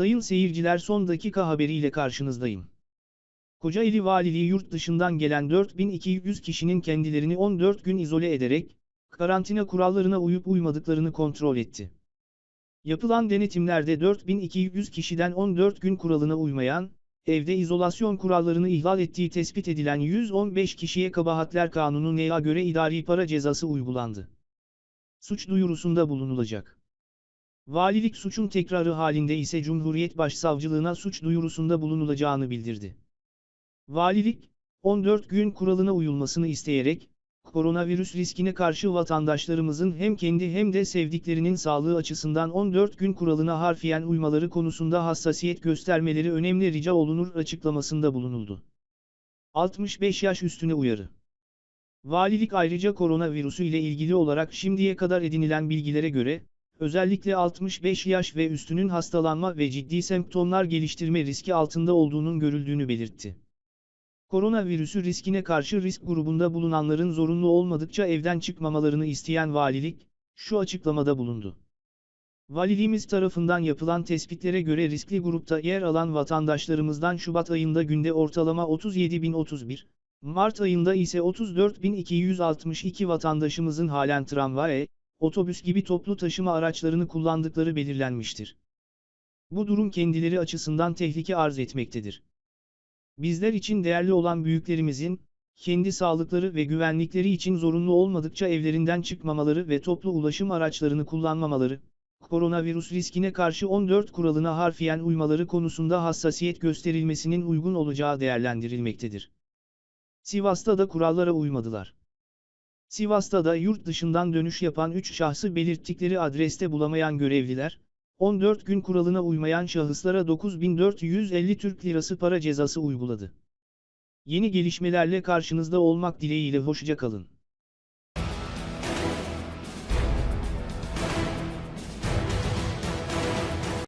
Sayın seyirciler son dakika haberiyle karşınızdayım. Kocaeli Valiliği yurt dışından gelen 4200 kişinin kendilerini 14 gün izole ederek, karantina kurallarına uyup uymadıklarını kontrol etti. Yapılan denetimlerde 4200 kişiden 14 gün kuralına uymayan, evde izolasyon kurallarını ihlal ettiği tespit edilen 115 kişiye Kabahatler Kanunu'na göre idari para cezası uygulandı. Suç duyurusunda bulunulacak. Valilik suçun tekrarı halinde ise Cumhuriyet Başsavcılığına suç duyurusunda bulunulacağını bildirdi. Valilik, 14 gün kuralına uyulmasını isteyerek, koronavirüs riskine karşı vatandaşlarımızın hem kendi hem de sevdiklerinin sağlığı açısından 14 gün kuralına harfiyen uymaları konusunda hassasiyet göstermeleri önemli rica olunur açıklamasında bulunuldu. 65 yaş üstüne uyarı. Valilik ayrıca koronavirüsü ile ilgili olarak şimdiye kadar edinilen bilgilere göre, özellikle 65 yaş ve üstünün hastalanma ve ciddi semptomlar geliştirme riski altında olduğunun görüldüğünü belirtti. Koronavirüsü riskine karşı risk grubunda bulunanların zorunlu olmadıkça evden çıkmamalarını isteyen valilik, şu açıklamada bulundu. Valiliğimiz tarafından yapılan tespitlere göre riskli grupta yer alan vatandaşlarımızdan Şubat ayında günde ortalama 37.031, Mart ayında ise 34.262 vatandaşımızın halen tramvay, otobüs gibi toplu taşıma araçlarını kullandıkları belirlenmiştir. Bu durum kendileri açısından tehlike arz etmektedir. Bizler için değerli olan büyüklerimizin, kendi sağlıkları ve güvenlikleri için zorunlu olmadıkça evlerinden çıkmamaları ve toplu ulaşım araçlarını kullanmamaları, koronavirüs riskine karşı 14 kuralına harfiyen uymaları konusunda hassasiyet gösterilmesinin uygun olacağı değerlendirilmektedir. Sivas'ta da kurallara uymadılar. Sivas'ta da yurt dışından dönüş yapan 3 şahsı belirttikleri adreste bulamayan görevliler, 14 gün kuralına uymayan şahıslara 9450 Türk Lirası para cezası uyguladı. Yeni gelişmelerle karşınızda olmak dileğiyle hoşça kalın.